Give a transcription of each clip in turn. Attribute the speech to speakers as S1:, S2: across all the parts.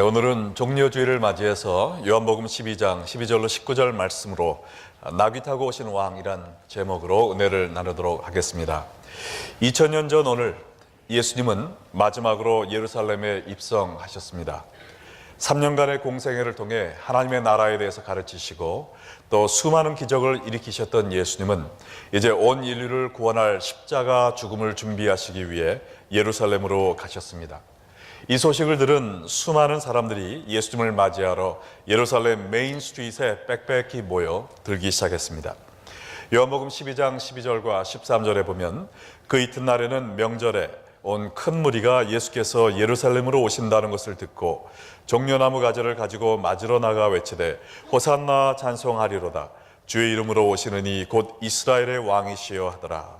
S1: 네, 오늘은 종려주의를 맞이해서 요한복음 12장 12절로 19절 말씀으로 나귀 타고 오신 왕이란 제목으로 은혜를 나누도록 하겠습니다. 2000년 전 오늘 예수님은 마지막으로 예루살렘에 입성하셨습니다. 3년간의 공생애를 통해 하나님의 나라에 대해서 가르치시고 또 수많은 기적을 일으키셨던 예수님은 이제 온 인류를 구원할 십자가 죽음을 준비하시기 위해 예루살렘으로 가셨습니다. 이 소식을 들은 수많은 사람들이 예수님을 맞이하러 예루살렘 메인 스트리트에 빽빽히 모여 들기 시작했습니다. 요한복음 12장 12절과 13절에 보면 그 이튿날에는 명절에 온 큰 무리가 예수께서 예루살렘으로 오신다는 것을 듣고 종려나무 가지를 가지고 맞으러 나가 외치되 호산나 찬송하리로다 주의 이름으로 오시는 이곧 이스라엘의 왕이시여 하더라.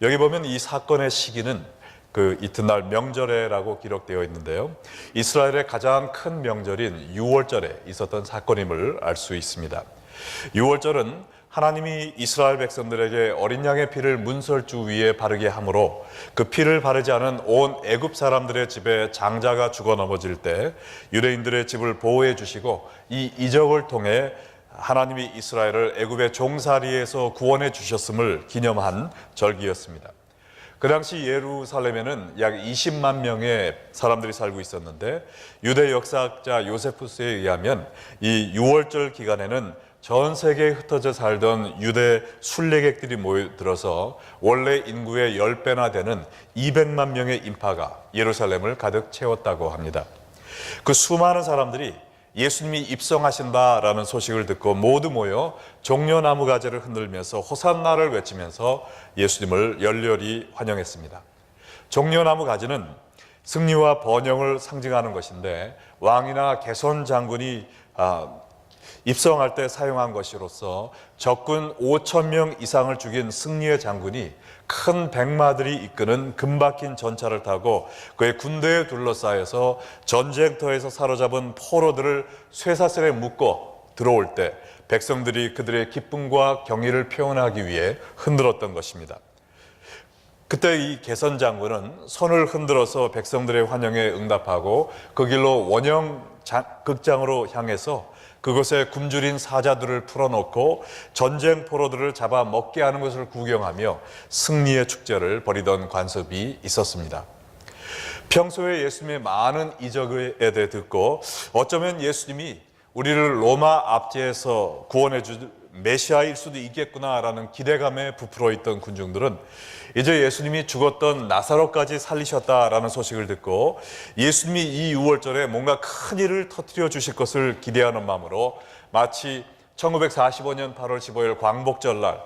S1: 여기 보면 이 사건의 시기는 그 이튿날 명절에라고 기록되어 있는데요. 이스라엘의 가장 큰 명절인 6월절에 있었던 사건임을 알 수 있습니다. 6월절은 하나님이 이스라엘 백성들에게 어린 양의 피를 문설주 위에 바르게 함으로 그 피를 바르지 않은 온 애굽 사람들의 집에 장자가 죽어 넘어질 때 유대인들의 집을 보호해 주시고 이 이적을 통해 하나님이 이스라엘을 애굽의 종살이에서 구원해 주셨음을 기념한 절기였습니다. 그 당시 예루살렘에는 약 20만 명의 사람들이 살고 있었는데 유대 역사학자 요세푸스에 의하면 이 6월절 기간에는 전 세계에 흩어져 살던 유대 순례객들이 모여들어서 원래 인구의 10배나 되는 200만 명의 인파가 예루살렘을 가득 채웠다고 합니다. 그 수많은 사람들이 예수님이 입성하신다라는 소식을 듣고 모두 모여 종려나무 가지를 흔들면서 호산나를 외치면서 예수님을 열렬히 환영했습니다. 종려나무 가지는 승리와 번영을 상징하는 것인데 왕이나 개선 장군이 아, 입성할 때 사용한 것이로서 적군 5천 명 이상을 죽인 승리의 장군이 큰 백마들이 이끄는 금박힌 전차를 타고 그의 군대에 둘러싸여서 전쟁터에서 사로잡은 포로들을 쇠사슬에 묶어 들어올 때 백성들이 그들의 기쁨과 경의를 표현하기 위해 흔들었던 것입니다. 그때 이 개선 장군은 손을 흔들어서 백성들의 환영에 응답하고 그 길로 원형 극장으로 향해서 그곳에 굶주린 사자들을 풀어놓고 전쟁 포로들을 잡아 먹게 하는 것을 구경하며 승리의 축제를 벌이던 관습이 있었습니다. 평소에 예수님의 많은 이적에 대해 듣고 어쩌면 예수님이 우리를 로마 압제에서 구원해 줄 메시아일 수도 있겠구나라는 기대감에 부풀어 있던 군중들은 이제 예수님이 죽었던 나사로까지 살리셨다라는 소식을 듣고 예수님이 이 6월절에 뭔가 큰 일을 터뜨려 주실 것을 기대하는 마음으로 마치 1945년 8월 15일 광복절날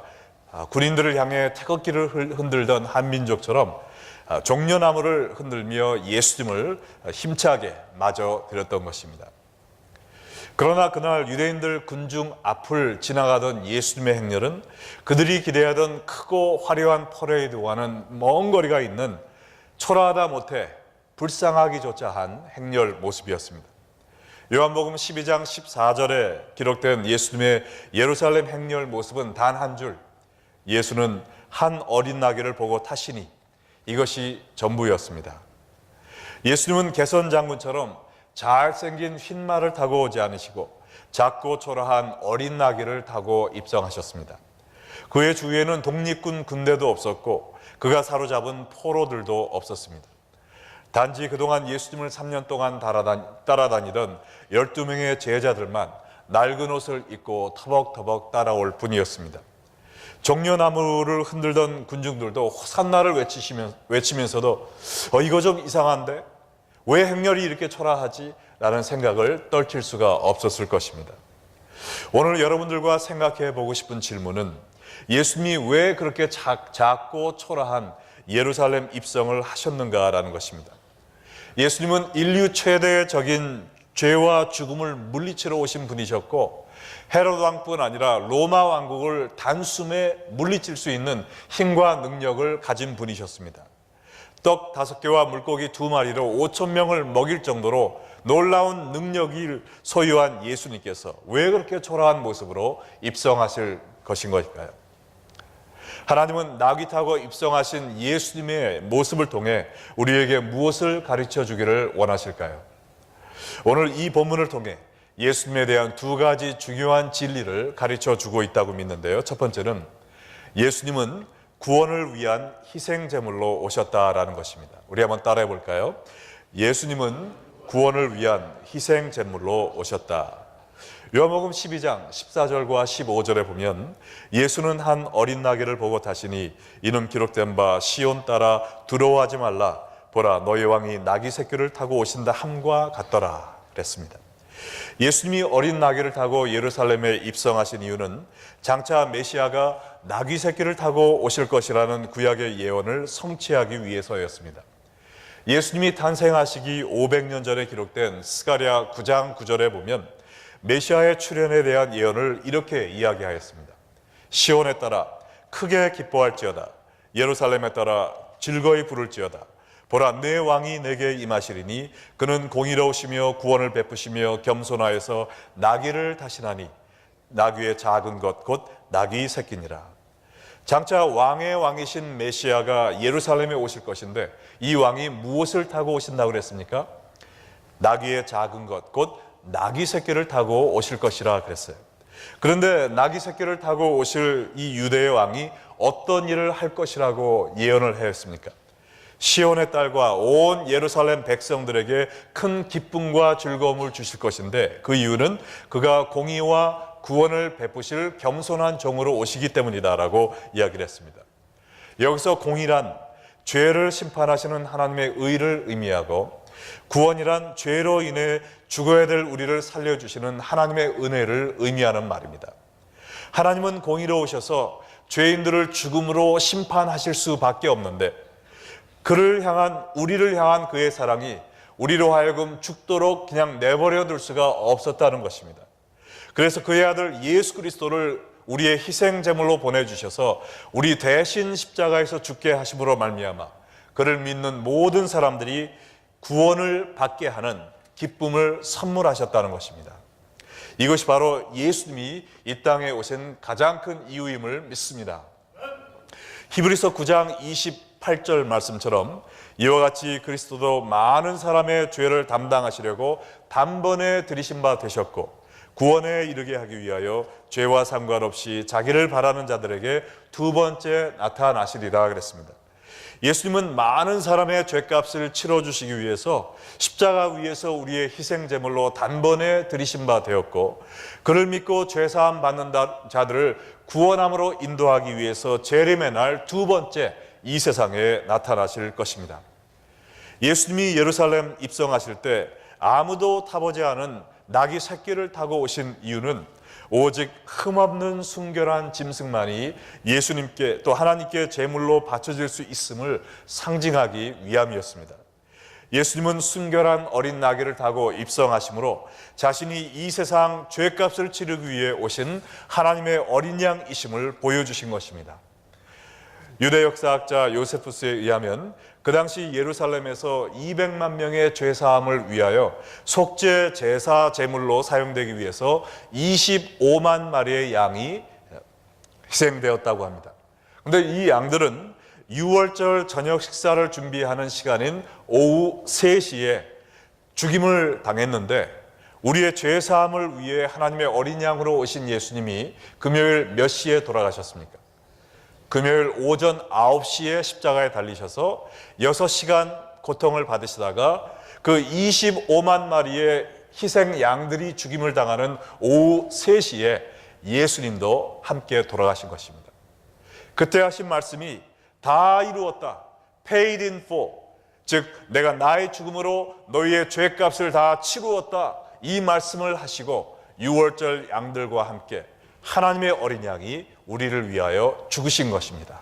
S1: 아, 군인들을 향해 태극기를 흔들던 한민족처럼 아, 종려나무를 흔들며 예수님을 힘차게 맞아 드렸던 것입니다. 그러나 그날 유대인들 군중 앞을 지나가던 예수님의 행렬은 그들이 기대하던 크고 화려한 퍼레이드와는 먼 거리가 있는 초라하다 못해 불쌍하기조차 한 행렬 모습이었습니다. 요한복음 12장 14절에 기록된 예수님의 예루살렘 행렬 모습은 단 한 줄. 예수는 한 어린 나귀를 보고 타시니 이것이 전부였습니다. 예수님은 개선 장군처럼 잘생긴 흰말을 타고 오지 않으시고 작고 초라한 어린 나귀를 타고 입성하셨습니다. 그의 주위에는 독립군 군대도 없었고 그가 사로잡은 포로들도 없었습니다. 단지 그동안 예수님을 3년 동안 따라다니던 12명의 제자들만 낡은 옷을 입고 터벅터벅 따라올 뿐이었습니다. 종려나무를 흔들던 군중들도 호산나를 외치면서도 어, 이거 좀 이상한데 왜 행렬이 이렇게 초라하지? 라는 생각을 떨칠 수가 없었을 것입니다. 오늘 여러분들과 생각해 보고 싶은 질문은 예수님이 왜 그렇게 작, 작고 초라한 예루살렘 입성을 하셨는가라는 것입니다. 예수님은 인류 최대적인 죄와 죽음을 물리치러 오신 분이셨고 헤로드 왕뿐 아니라 로마 왕국을 단숨에 물리칠 수 있는 힘과 능력을 가진 분이셨습니다. 떡 다섯 개와 물고기 두 마리로 5천 명을 먹일 정도로 놀라운 능력을 소유한 예수님께서 왜 그렇게 초라한 모습으로 입성하실 것인 것일까요? 하나님은 나귀 타고 입성하신 예수님의 모습을 통해 우리에게 무엇을 가르쳐 주기를 원하실까요? 오늘 이 본문을 통해 예수님에 대한 두 가지 중요한 진리를 가르쳐 주고 있다고 믿는데요. 첫 번째는 예수님은 구원을 위한 희생 제물로 오셨다라는 것입니다. 우리 한번 따라해 볼까요? 예수님은 구원을 위한 희생 제물로 오셨다. 요한복음 12장 14절과 15절에 보면 예수는 한 어린 나귀를 보고 타시니 이는 기록된 바 시온 따라 두려워하지 말라 보라 너희 왕이 나귀 새끼를 타고 오신다 함과 같더라 그랬습니다. 예수님이 어린 나귀를 타고 예루살렘에 입성하신 이유는 장차 메시아가 나귀 새끼를 타고 오실 것이라는 구약의 예언을 성취하기 위해서였습니다. 예수님이 탄생하시기 500년 전에 기록된 스가랴 9장 9절에 보면 메시아의 출현에 대한 예언을 이렇게 이야기하였습니다. 시온에 따라 크게 기뻐할지어다. 예루살렘에 따라 즐거이 부를지어다. 보라 내 왕이 내게 임하시리니 그는 공의로우시며 구원을 베푸시며 겸손하여서 나귀를 타시나니 나귀의 작은 것 곧 나귀 새끼니라. 장차 왕의 왕이신 메시아가 예루살렘에 오실 것인데 이 왕이 무엇을 타고 오신다고 그랬습니까? 나귀의 작은 것, 곧 나귀 새끼를 타고 오실 것이라 그랬어요. 그런데 나귀 새끼를 타고 오실 이 유대의 왕이 어떤 일을 할 것이라고 예언을 하였습니까? 시온의 딸과 온 예루살렘 백성들에게 큰 기쁨과 즐거움을 주실 것인데 그 이유는 그가 공의와 구원을 베푸실 겸손한 종으로 오시기 때문이다라고 이야기를 했습니다. 여기서 공의란 죄를 심판하시는 하나님의 의를 의미하고 구원이란 죄로 인해 죽어야 될 우리를 살려주시는 하나님의 은혜를 의미하는 말입니다. 하나님은 공의로우셔서 죄인들을 죽음으로 심판하실 수밖에 없는데 그를 향한 우리를 향한 그의 사랑이 우리로 하여금 죽도록 그냥 내버려 둘 수가 없었다는 것입니다. 그래서 그의 아들 예수 그리스도를 우리의 희생 제물로 보내 주셔서 우리 대신 십자가에서 죽게 하심으로 말미암아 그를 믿는 모든 사람들이 구원을 받게 하는 기쁨을 선물하셨다는 것입니다. 이것이 바로 예수님이 이 땅에 오신 가장 큰 이유임을 믿습니다. 히브리서 9장 28절 말씀처럼 이와 같이 그리스도도 많은 사람의 죄를 담당하시려고 단번에 들이신 바 되셨고 구원에 이르게 하기 위하여 죄와 상관없이 자기를 바라는 자들에게 두 번째 나타나시리라 그랬습니다. 예수님은 많은 사람의 죄값을 치러 주시기 위해서 십자가 위에서 우리의 희생 제물로 단번에 들이신 바 되었고 그를 믿고 죄 사함 받는 자들을 구원함으로 인도하기 위해서 재림의 날 두 번째 이 세상에 나타나실 것입니다. 예수님이 예루살렘 입성하실 때 아무도 타보지 않은 낙이 새끼를 타고 오신 이유는 오직 흠없는 순결한 짐승만이 예수님께 또 하나님께 제물로 바쳐질 수 있음을 상징하기 위함이었습니다. 예수님은 순결한 어린 나귀를 타고 입성하심으로 자신이 이 세상 죄값을 치르기 위해 오신 하나님의 어린 양이심을 보여주신 것입니다. 유대 역사학자 요세푸스에 의하면 그 당시 예루살렘에서 200만 명의 죄 사함을 위하여 속죄 제사 제물로 사용되기 위해서 25만 마리의 양이 희생되었다고 합니다. 근데 이 양들은 6월절 저녁 식사를 준비하는 시간인 오후 3시에 죽임을 당했는데 우리의 죄 사함을 위해 하나님의 어린 양으로 오신 예수님이 금요일 몇 시에 돌아가셨습니까? 금요일 오전 9시에 십자가에 달리셔서 6시간 고통을 받으시다가 그 25만 마리의 희생 양들이 죽임을 당하는 오후 3시에 예수님도 함께 돌아가신 것입니다. 그때 하신 말씀이 다 이루었다. paid in full. 즉, 내가 나의 죽음으로 너희의 죄값을 다 치루었다. 이 말씀을 하시고 6월절 양들과 함께 하나님의 어린 양이 우리를 위하여 죽으신 것입니다.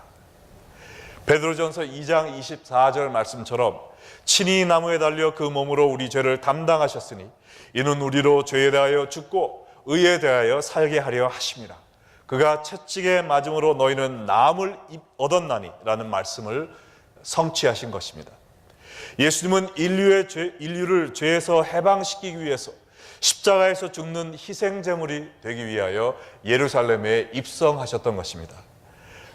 S1: 베드로전서 2장 24절 말씀처럼 친히 나무에 달려 그 몸으로 우리 죄를 담당하셨으니 이는 우리로 죄에 대하여 죽고 의에 대하여 살게 하려 하심이라. 그가 채찍에 맞음으로 너희는 나음을 얻었나니라는 말씀을 성취하신 것입니다. 예수님은 인류의 죄, 인류를 죄에서 해방시키기 위해서 십자가에서 죽는 희생 제물이 되기 위하여 예루살렘에 입성하셨던 것입니다.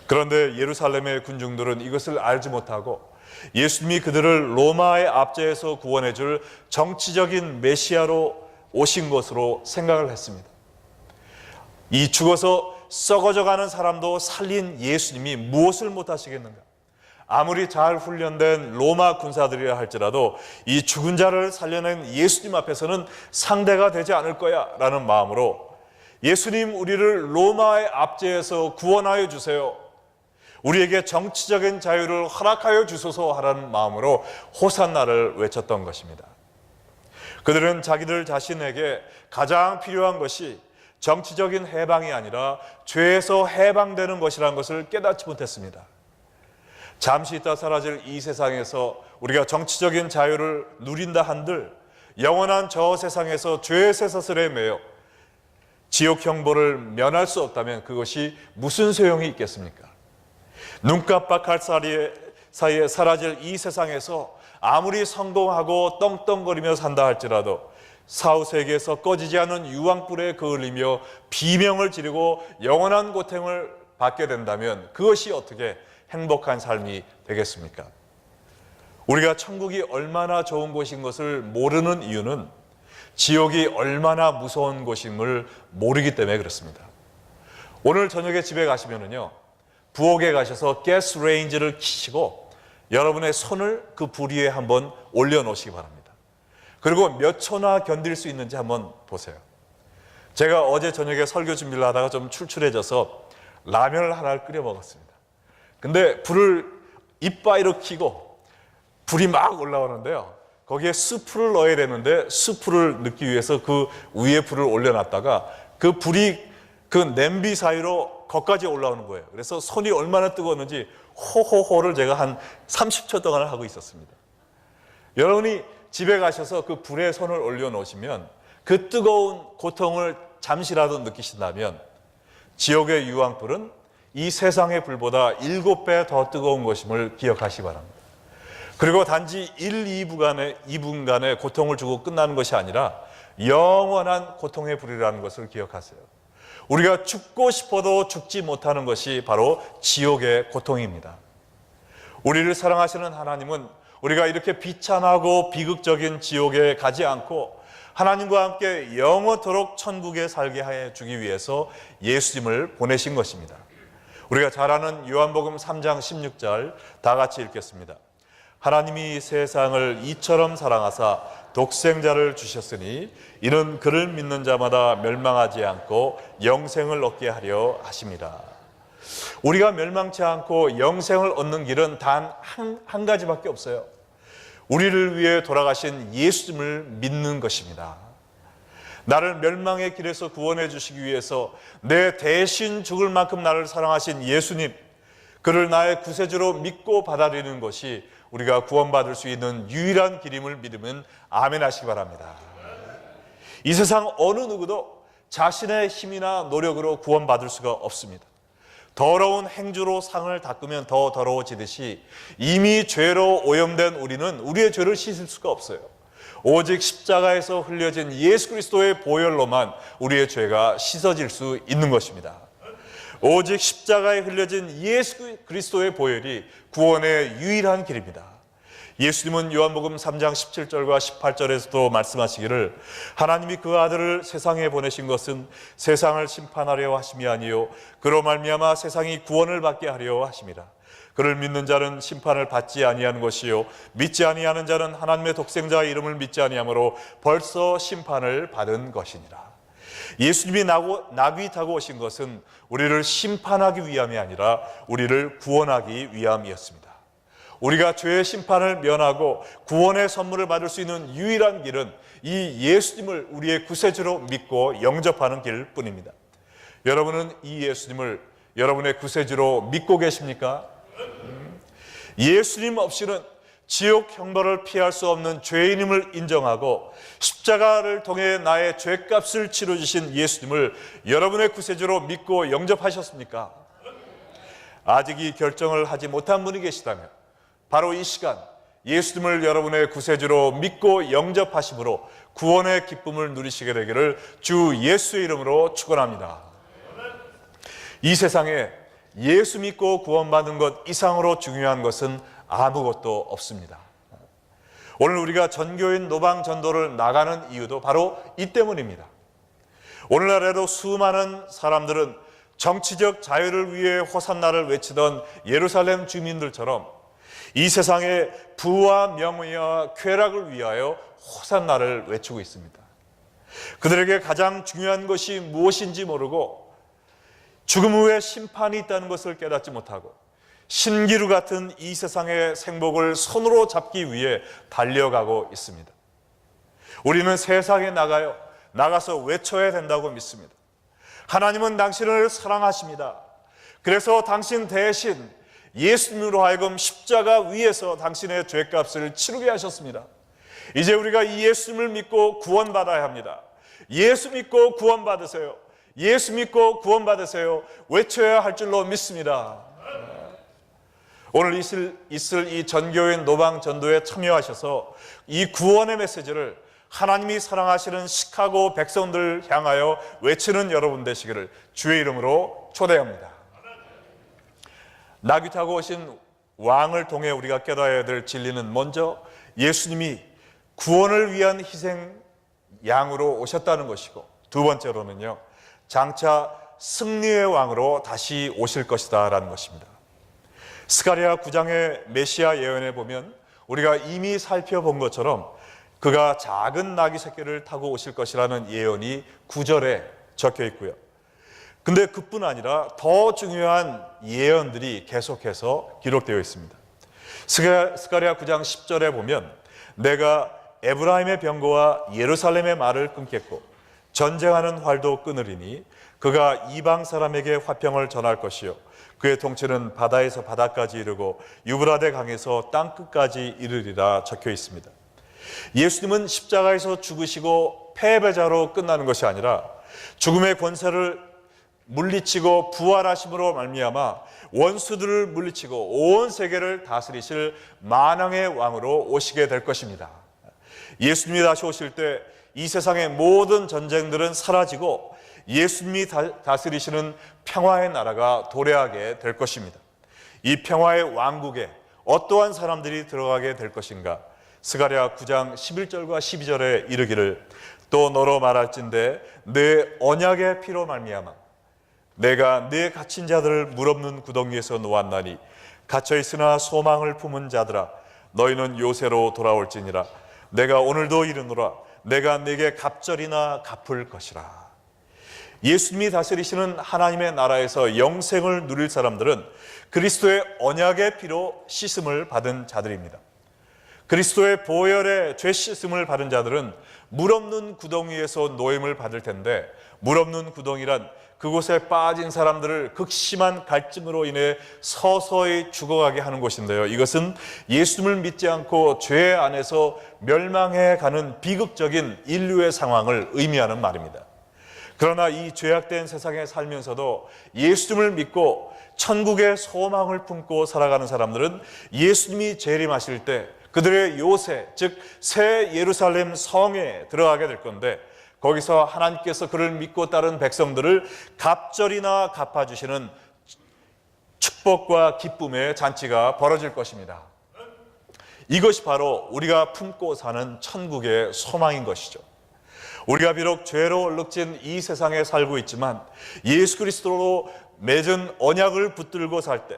S1: 그런데 예루살렘의 군중들은 이것을 알지 못하고 예수님이 그들을 로마의 압제에서 구원해 줄 정치적인 메시아로 오신 것으로 생각을 했습니다. 이 죽어서 썩어져 가는 사람도 살린 예수님이 무엇을 못 하시겠는가? 아무리 잘 훈련된 로마 군사들이라 할지라도 이 죽은 자를 살려낸 예수님 앞에서는 상대가 되지 않을 거야 라는 마음으로 예수님 우리를 로마의 압제에서 구원하여 주세요. 우리에게 정치적인 자유를 허락하여 주소서 하라는 마음으로 호산나를 외쳤던 것입니다. 그들은 자기들 자신에게 가장 필요한 것이 정치적인 해방이 아니라 죄에서 해방되는 것이라는 것을 깨닫지 못했습니다. 잠시 있다 사라질 이 세상에서 우리가 정치적인 자유를 누린다 한들 영원한 저 세상에서 죄의 쇠사슬에 매여 지옥 형벌을 면할 수 없다면 그것이 무슨 소용이 있겠습니까? 눈 깜빡할 사이에, 사이에 사라질 이 세상에서 아무리 성공하고 떵떵거리며 산다 할지라도 사후세계에서 꺼지지 않은 유황불에 그을리며 비명을 지르고 영원한 고통을 받게 된다면 그것이 어떻게 행복한 삶이 되겠습니까? 우리가 천국이 얼마나 좋은 곳인 것을 모르는 이유는 지옥이 얼마나 무서운 곳임을 모르기 때문에 그렇습니다. 오늘 저녁에 집에 가시면은요, 부엌에 가셔서 가스 레인지를 키시고 여러분의 손을 그 불 위에 한번 올려놓으시기 바랍니다. 그리고 몇 초나 견딜 수 있는지 한번 보세요. 제가 어제 저녁에 설교 준비를 하다가 좀 출출해져서 라면을 하나를 끓여 먹었습니다. 근데 불을 이빠이로 켜고 불이 막 올라오는데요. 거기에 수프를 넣어야 되는데 수프를 넣기 위해서 그 위에 불을 올려놨다가 그 불이 그 냄비 사이로 거기까지 올라오는 거예요. 그래서 손이 얼마나 뜨거웠는지 호호호를 제가 한 30초 동안 하고 있었습니다. 여러분이 집에 가셔서 그 불에 손을 올려놓으시면 그 뜨거운 고통을 잠시라도 느끼신다면 지옥의 유황불은 이 세상의 불보다 일곱 배 더 뜨거운 것임을 기억하시기 바랍니다. 그리고 단지 1, 2분간의, 2분간의 고통을 주고 끝나는 것이 아니라 영원한 고통의 불이라는 것을 기억하세요. 우리가 죽고 싶어도 죽지 못하는 것이 바로 지옥의 고통입니다. 우리를 사랑하시는 하나님은 우리가 이렇게 비참하고 비극적인 지옥에 가지 않고 하나님과 함께 영원토록 천국에 살게 해 주기 위해서 예수님을 보내신 것입니다. 우리가 잘 아는 요한복음 3장 16절 다 같이 읽겠습니다. 하나님이 세상을 이처럼 사랑하사 독생자를 주셨으니 이는 그를 믿는 자마다 멸망하지 않고 영생을 얻게 하려 하십니다. 우리가 멸망치 않고 영생을 얻는 길은 단 한 한 가지밖에 없어요. 우리를 위해 돌아가신 예수님을 믿는 것입니다. 나를 멸망의 길에서 구원해 주시기 위해서 내 대신 죽을 만큼 나를 사랑하신 예수님, 그를 나의 구세주로 믿고 받아들이는 것이 우리가 구원받을 수 있는 유일한 길임을 믿으면 아멘 하시기 바랍니다. 이 세상 어느 누구도 자신의 힘이나 노력으로 구원받을 수가 없습니다. 더러운 행주로 상을 닦으면 더 더러워지듯이 이미 죄로 오염된 우리는 우리의 죄를 씻을 수가 없어요. 오직 십자가에서 흘려진 예수 그리스도의 보혈로만 우리의 죄가 씻어질 수 있는 것입니다. 오직 십자가에 흘려진 예수 그리스도의 보혈이 구원의 유일한 길입니다. 예수님은 요한복음 3장 17절과 18절에서도 말씀하시기를 하나님이 그 아들을 세상에 보내신 것은 세상을 심판하려 하심이 아니요 그로 말미암아 세상이 구원을 받게 하려 하심이라. 그를 믿는 자는 심판을 받지 아니하는 것이요 믿지 아니하는 자는 하나님의 독생자 이름을 믿지 아니하므로 벌써 심판을 받은 것이니라. 예수님이 나귀 타고 오신 것은 우리를 심판하기 위함이 아니라 우리를 구원하기 위함이었습니다. 우리가 죄의 심판을 면하고 구원의 선물을 받을 수 있는 유일한 길은 이 예수님을 우리의 구세주로 믿고 영접하는 길 뿐입니다. 여러분은 이 예수님을 여러분의 구세주로 믿고 계십니까? 예수님 없이는 지옥 형벌을 피할 수 없는 죄인임을 인정하고 십자가를 통해 나의 죄값을 치러 주신 예수님을 여러분의 구세주로 믿고 영접하셨습니까? 아직 이 결정을 하지 못한 분이 계시다면 바로 이 시간 예수님을 여러분의 구세주로 믿고 영접하심으로 구원의 기쁨을 누리시게 되기를 주 예수의 이름으로 축원합니다. 이 세상에 예수 믿고 구원받는 것 이상으로 중요한 것은 아무것도 없습니다. 오늘 우리가 전교인 노방 전도를 나가는 이유도 바로 이 때문입니다. 오늘날에도 수많은 사람들은 정치적 자유를 위해 호산나를 외치던 예루살렘 주민들처럼 이 세상의 부와 명예와 쾌락을 위하여 호산나를 외치고 있습니다. 그들에게 가장 중요한 것이 무엇인지 모르고 죽음 후에 심판이 있다는 것을 깨닫지 못하고 신기루 같은 이 세상의 생복을 손으로 잡기 위해 달려가고 있습니다. 우리는 세상에 나가요. 나가서 외쳐야 된다고 믿습니다. 하나님은 당신을 사랑하십니다. 그래서 당신 대신 예수님으로 하여금 십자가 위에서 당신의 죄값을 치르게 하셨습니다. 이제 우리가 이 예수님을 믿고 구원받아야 합니다. 예수 믿고 구원받으세요. 예수 믿고 구원받으세요. 외쳐야 할 줄로 믿습니다. 오늘 있을, 있을 이 전교인 노방 전도에 참여하셔서 이 구원의 메시지를 하나님이 사랑하시는 시카고 백성들 향하여 외치는 여러분 되시기를 주의 이름으로 초대합니다. 나귀 타고 오신 왕을 통해 우리가 깨달아야 될 진리는 먼저 예수님이 구원을 위한 희생 양으로 오셨다는 것이고 두 번째로는요 장차 승리의 왕으로 다시 오실 것이다 라는 것입니다. 스가리아 9장의 메시아 예언에 보면 우리가 이미 살펴본 것처럼 그가 작은 나귀 새끼를 타고 오실 것이라는 예언이 9절에 적혀 있고요. 근데 그뿐 아니라 더 중요한 예언들이 계속해서 기록되어 있습니다. 스가- 스가랴 9장 10절에 보면 내가 에브라임의 병거와 예루살렘의 말을 끊겠고 전쟁하는 활도 끊으리니 그가 이방 사람에게 화평을 전할 것이요 그의 통치는 바다에서 바다까지 이르고 유브라데 강에서 땅 끝까지 이르리라 적혀 있습니다. 예수님은 십자가에서 죽으시고 패배자로 끝나는 것이 아니라 죽음의 권세를 물리치고 부활하심으로 말미암아 원수들을 물리치고 온 세계를 다스리실 만왕의 왕으로 오시게 될 것입니다. 예수님이 다시 오실 때 이 세상의 모든 전쟁들은 사라지고 예수님이 다- 다스리시는 평화의 나라가 도래하게 될 것입니다. 이 평화의 왕국에 어떠한 사람들이 들어가게 될 것인가? 스가랴 9장 11절과 12절에 이르기를 또 너로 말할진대 내 언약의 피로 말미암아 내가 내 갇힌 자들을 물없는 구덩이에서 놓았나니 갇혀 있으나 소망을 품은 자들아 너희는 요새로 돌아올지니라 내가 오늘도 이르노라 내가 내게 갑절이나 갚을 것이라 예수님이 다스리시는 하나님의 나라에서 영생을 누릴 사람들은 그리스도의 언약의 피로 씻음을 받은 자들입니다. 그리스도의 보혈의 죄 씻음을 받은 자들은 물 없는 구덩이에서 노임을 받을 텐데 물 없는 구덩이란 그곳에 빠진 사람들을 극심한 갈증으로 인해 서서히 죽어가게 하는 곳인데요. 이것은 예수님을 믿지 않고 죄 안에서 멸망해 가는 비극적인 인류의 상황을 의미하는 말입니다. 그러나 이 죄악된 세상에 살면서도 예수님을 믿고 천국의 소망을 품고 살아가는 사람들은 예수님이 재림하실 때 그들의 요새, 즉 새 예루살렘 성에 들어가게 될 건데 거기서 하나님께서 그를 믿고 따른 백성들을 갑절이나 갚아주시는 축복과 기쁨의 잔치가 벌어질 것입니다. 이것이 바로 우리가 품고 사는 천국의 소망인 것이죠. 우리가 비록 죄로 얼룩진 이 세상에 살고 있지만 예수 그리스도로 맺은 언약을 붙들고 살 때,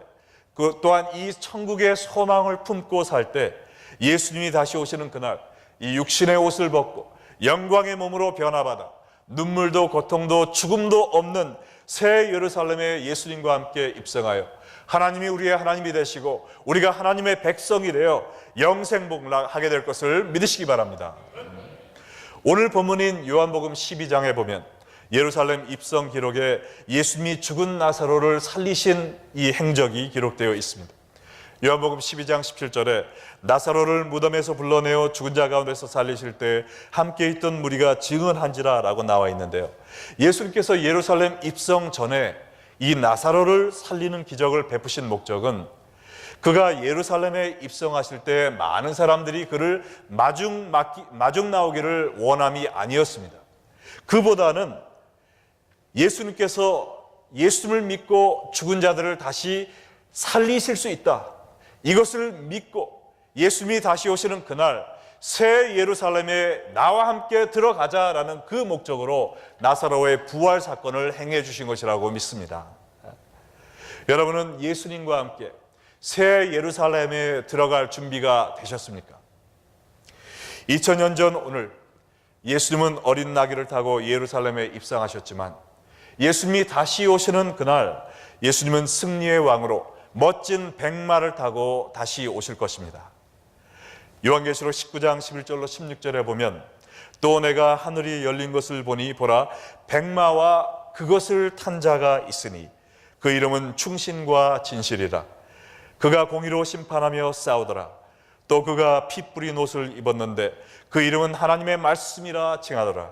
S1: 그 또한 이 천국의 소망을 품고 살 때 예수님이 다시 오시는 그날 이 육신의 옷을 벗고 영광의 몸으로 변화받아 눈물도 고통도 죽음도 없는 새 예루살렘에 예수님과 함께 입성하여 하나님이 우리의 하나님이 되시고 우리가 하나님의 백성이 되어 영생복락하게 될 것을 믿으시기 바랍니다. 오늘 본문인 요한복음 12장에 보면 예루살렘 입성 기록에 예수님이 죽은 나사로를 살리신 이 행적이 기록되어 있습니다. 요한복음 12장 17절에 나사로를 무덤에서 불러내어 죽은 자 가운데서 살리실 때 함께 있던 무리가 증언한지라라고 나와 있는데요. 예수님께서 예루살렘 입성 전에 이 나사로를 살리는 기적을 베푸신 목적은 그가 예루살렘에 입성하실 때 많은 사람들이 그를 마중 맞기, 마중 나오기를 원함이 아니었습니다. 그보다는 예수님께서 예수님을 믿고 죽은 자들을 다시 살리실 수 있다. 이것을 믿고 예수님이 다시 오시는 그날 새 예루살렘에 나와 함께 들어가자라는 그 목적으로 나사로의 부활 사건을 행해 주신 것이라고 믿습니다. 여러분은 예수님과 함께 새 예루살렘에 들어갈 준비가 되셨습니까? 2000년 전 오늘 예수님은 어린 나귀를 타고 예루살렘에 입성하셨지만 예수님이 다시 오시는 그날 예수님은 승리의 왕으로 멋진 백마를 타고 다시 오실 것입니다. 요한계시록 19장 11절로 16절에 보면 또 내가 하늘이 열린 것을 보니 보라 백마와 그것을 탄 자가 있으니 그 이름은 충신과 진실이라. 그가 공의로 심판하며 싸우더라. 또 그가 피 뿌린 옷을 입었는데 그 이름은 하나님의 말씀이라 칭하더라.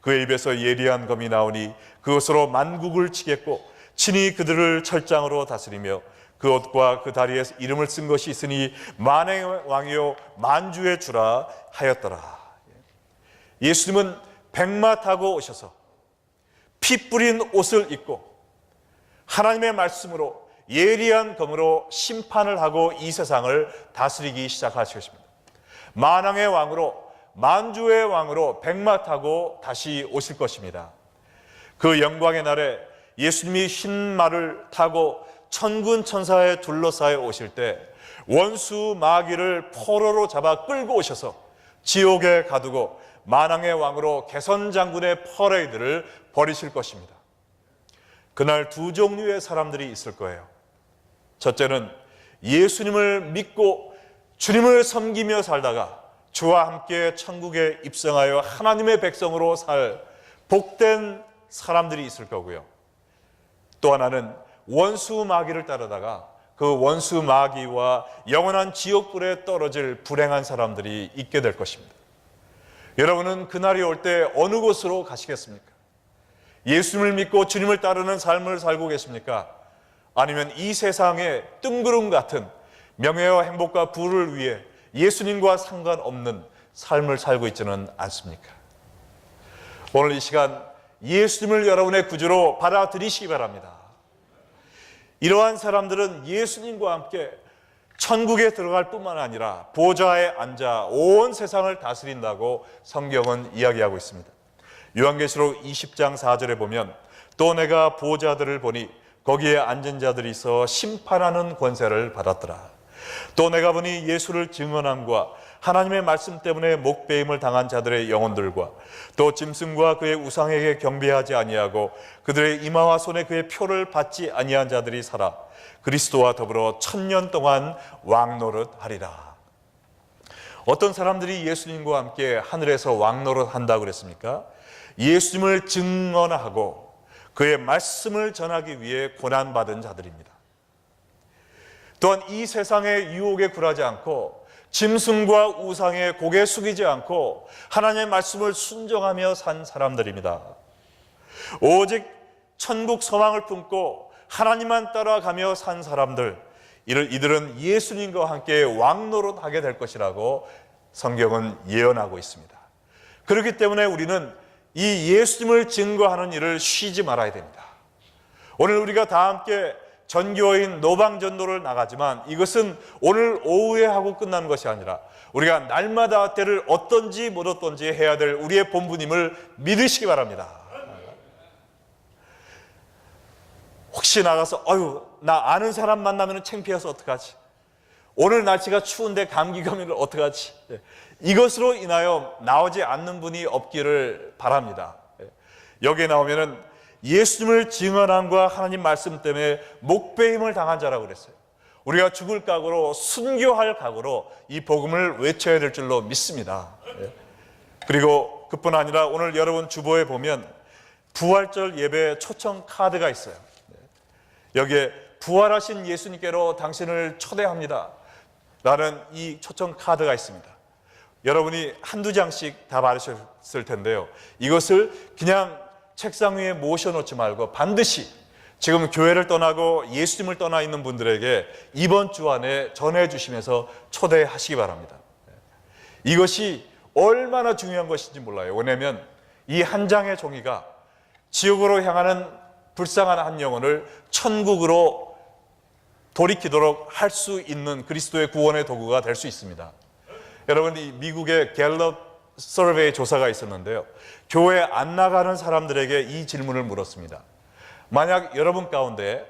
S1: 그의 입에서 예리한 검이 나오니 그것으로 만국을 치겠고 친히 그들을 철장으로 다스리며 그 옷과 그 다리에 이름을 쓴 것이 있으니 만의 왕이요 만주의 주라 하였더라. 예수님은 백마 타고 오셔서 피 뿌린 옷을 입고 하나님의 말씀으로 예리한 검으로 심판을 하고 이 세상을 다스리기 시작하실 것입니다. 만왕의 왕으로 만주의 왕으로 백마 타고 다시 오실 것입니다. 그 영광의 날에 예수님이 흰 말을 타고 천군 천사에 둘러싸여 오실 때 원수 마귀를 포로로 잡아 끌고 오셔서 지옥에 가두고 만왕의 왕으로 개선 장군의 퍼레이드를 벌이실 것입니다. 그날 두 종류의 사람들이 있을 거예요. 첫째는 예수님을 믿고 주님을 섬기며 살다가 주와 함께 천국에 입성하여 하나님의 백성으로 살 복된 사람들이 있을 거고요. 또 하나는 원수 마귀를 따르다가 그 원수 마귀와 영원한 지옥불에 떨어질 불행한 사람들이 있게 될 것입니다. 여러분은 그날이 올 때 어느 곳으로 가시겠습니까? 예수님을 믿고 주님을 따르는 삶을 살고 계십니까? 아니면 이 세상의 뜬구름 같은 명예와 행복과 부를 위해 예수님과 상관없는 삶을 살고 있지는 않습니까? 오늘 이 시간 예수님을 여러분의 구주로 받아들이시기 바랍니다. 이러한 사람들은 예수님과 함께 천국에 들어갈 뿐만 아니라 보좌에 앉아 온 세상을 다스린다고 성경은 이야기하고 있습니다. 요한계시록 20장 4절에 보면 또 내가 보좌들을 보니 거기에 앉은 자들이 있어 심판하는 권세를 받았더라. 또 내가 보니 예수를 증언함과 하나님의 말씀 때문에 목배임을 당한 자들의 영혼들과 또 짐승과 그의 우상에게 경배하지 아니하고 그들의 이마와 손에 그의 표를 받지 아니한 자들이 살아 그리스도와 더불어 천년 동안 왕노릇 하리라. 어떤 사람들이 예수님과 함께 하늘에서 왕노릇 한다고 그랬습니까? 예수님을 증언하고 그의 말씀을 전하기 위해 고난받은 자들입니다. 또한 이 세상의 유혹에 굴하지 않고 짐승과 우상에 고개 숙이지 않고 하나님의 말씀을 순종하며 산 사람들입니다. 오직 천국 소망을 품고 하나님만 따라가며 산 사람들, 이들은 예수님과 함께 왕노릇 하게 될 것이라고 성경은 예언하고 있습니다. 그렇기 때문에 우리는 이 예수님을 증거하는 일을 쉬지 말아야 됩니다. 오늘 우리가 다 함께 전교인 노방전도를 나가지만 이것은 오늘 오후에 하고 끝나는 것이 아니라 우리가 날마다 때를 어떤지 못 어떤지 해야 될 우리의 본분임을 믿으시기 바랍니다. 혹시 나가서 어유 나 아는 사람 만나면 창피해서 어떡하지? 오늘 날씨가 추운데 감기 걸리면 어떡하지? 예. 이것으로 인하여 나오지 않는 분이 없기를 바랍니다. 예. 여기에 나오면은 예수님을 증언함과 하나님 말씀 때문에 목배임을 당한 자라고 그랬어요. 우리가 죽을 각오로 순교할 각오로 이 복음을 외쳐야 될 줄로 믿습니다. 예. 그리고 그뿐 아니라 오늘 여러분 주보에 보면 부활절 예배 초청 카드가 있어요. 예. 여기에 부활하신 예수님께로 당신을 초대합니다. 라는 이 초청 카드가 있습니다. 여러분이 한두 장씩 다 받으셨을 텐데요. 이것을 그냥 책상 위에 모셔놓지 말고 반드시 지금 교회를 떠나고 예수님을 떠나 있는 분들에게 이번 주 안에 전해주시면서 초대하시기 바랍니다. 이것이 얼마나 중요한 것인지 몰라요. 왜냐하면 이 한 장의 종이가 지옥으로 향하는 불쌍한 한 영혼을 천국으로 돌이키도록 할 수 있는 그리스도의 구원의 도구가 될 수 있습니다. 여러분 이 미국의 갤럽 서베이 조사가 있었는데요. 교회 안 나가는 사람들에게 이 질문을 물었습니다. 만약 여러분 가운데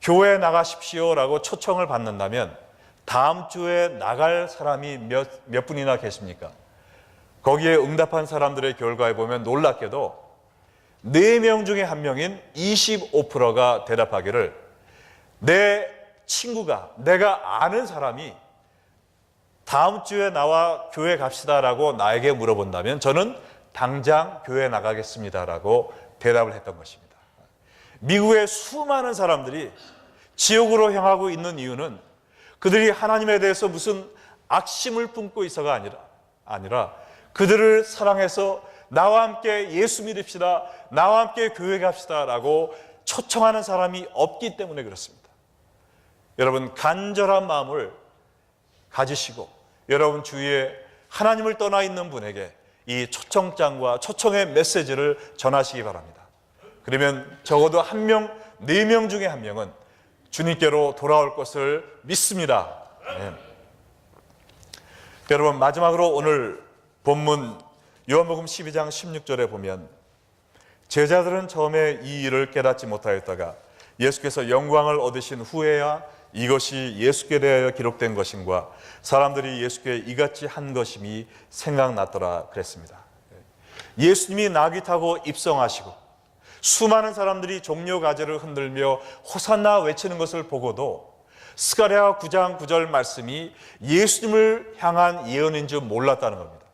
S1: 교회 나가십시오라고 초청을 받는다면 다음 주에 나갈 사람이 몇, 몇 분이나 계십니까? 거기에 응답한 사람들의 결과에 보면 놀랍게도 4명 중에 한 명인 25%가 대답하기를 내 친구가, 내가 아는 사람이 다음 주에 나와 교회 갑시다라고 나에게 물어본다면 저는 당장 교회 나가겠습니다라고 대답을 했던 것입니다. 미국의 수많은 사람들이 지옥으로 향하고 있는 이유는 그들이 하나님에 대해서 무슨 악심을 품고 있어가 아니라 아니라 그들을 사랑해서 나와 함께 예수 믿읍시다. 나와 함께 교회 갑시다라고 초청하는 사람이 없기 때문에 그렇습니다. 여러분 간절한 마음을 가지시고 여러분 주위에 하나님을 떠나 있는 분에게 이 초청장과 초청의 메시지를 전하시기 바랍니다. 그러면 적어도 한 명, 네 명 중에 한 명은 주님께로 돌아올 것을 믿습니다. 네. 여러분 마지막으로 오늘 본문 요한복음 12장 16절에 보면 제자들은 처음에 이 일을 깨닫지 못하였다가 예수께서 영광을 얻으신 후에야 이것이 예수께 대하여 기록된 것인과 사람들이 예수께 이같이 한 것임이 생각났더라 그랬습니다. 예수님이 나귀 타고 입성하시고 수많은 사람들이 종려 가지를 흔들며 호산나 외치는 것을 보고도 스가랴 9장 9절 말씀이 예수님을 향한 예언인 줄 몰랐다는 겁니다.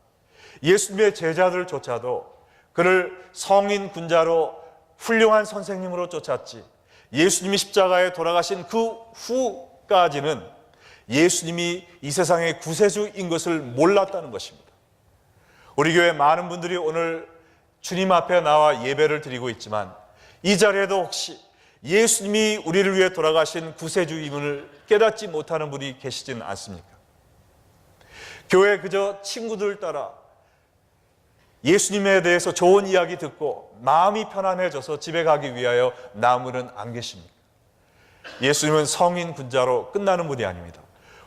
S1: 예수님의 제자들조차도 그를 성인 군자로 훌륭한 선생님으로 쫓았지 예수님이 십자가에 돌아가신 그 후까지는 예수님이 이 세상의 구세주인 것을 몰랐다는 것입니다. 우리 교회 많은 분들이 오늘 주님 앞에 나와 예배를 드리고 있지만 이 자리에도 혹시 예수님이 우리를 위해 돌아가신 구세주임을 깨닫지 못하는 분이 계시지는 않습니까? 교회 그저 친구들 따라 예수님에 대해서 좋은 이야기 듣고 마음이 편안해져서 집에 가기 위하여 나무는 안 계십니까? 예수님은 성인 군자로 끝나는 분이 아닙니다.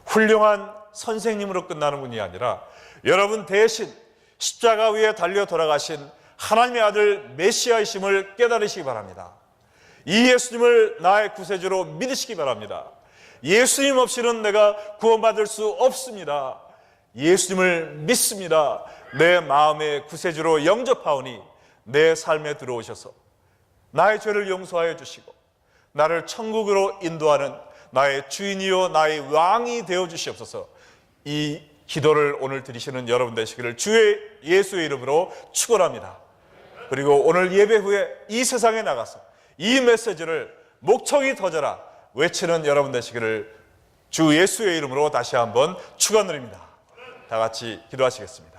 S1: 훌륭한 선생님으로 끝나는 분이 아니라 여러분 대신 십자가 위에 달려 돌아가신 하나님의 아들 메시아이심을 깨달으시기 바랍니다. 이 예수님을 나의 구세주로 믿으시기 바랍니다. 예수님 없이는 내가 구원받을 수 없습니다. 예수님을 믿습니다. 내 마음의 구세주로 영접하오니 내 삶에 들어오셔서 나의 죄를 용서하여 주시고 나를 천국으로 인도하는 나의 주인이요 나의 왕이 되어 주시옵소서. 이 기도를 오늘 드리시는 여러분 되시기를 주의 예수의 이름으로 축원합니다. 그리고 오늘 예배 후에 이 세상에 나가서 이 메시지를 목청이 터져라 외치는 여러분 되시기를 주 예수의 이름으로 다시 한번 축원드립니다. 다 같이 기도하시겠습니다.